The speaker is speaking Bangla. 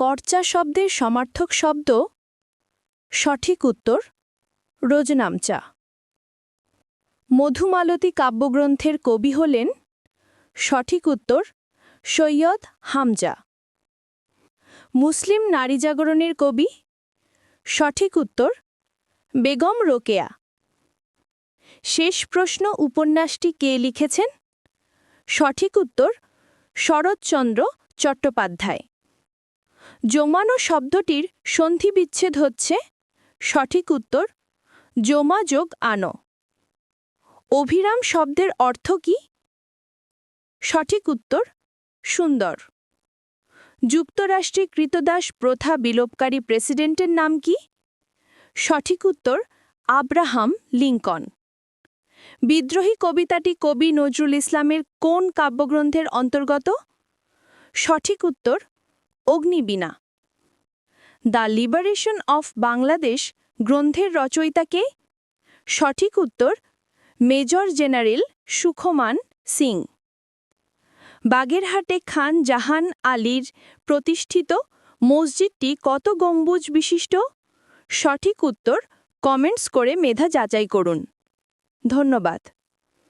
করচা শব্দের সমার্থক শব্দ? সঠিক উত্তর, রোজনামচা। মধুমালতী কাব্যগ্রন্থের কবি হলেন, সঠিক উত্তর, সৈয়দ হামজা। মুসলিম নারী জাগরণের কবি? সঠিক উত্তর, বেগম রোকেয়া। শেষ প্রশ্ন উপন্যাসটি কে লিখেছেন? সঠিক উত্তর, শরৎচন্দ্র চট্টোপাধ্যায়। জমানো শব্দটির সন্ধি বিচ্ছেদ হচ্ছে সঠিক উত্তর জমা যোগ আনো। অভিরাম শব্দের অর্থ কি? সঠিক উত্তর, সুন্দর। যুক্তরাষ্ট্রে কৃতদাস প্রথা বিলোপকারী প্রেসিডেন্টের নাম কি? সঠিক উত্তর, আব্রাহাম লিঙ্কন। বিদ্রোহী কবিতাটি কবি নজরুল ইসলামের কোন কাব্যগ্রন্থের অন্তর্গত? সঠিক উত্তর Agnibina. The liberation of Bangladesh গ্রন্থের রচয়িতাকে সঠিক উত্তর, মেজর জেনারেল সুখমান সিং। বাগেরহাটে খান জাহান আলীর প্রতিষ্ঠিত মসজিদটি কত গম্বুজ বিশিষ্ট? সঠিক উত্তর, কমেন্টস করে মেধা যাচাই করুন। ধন্যবাদ।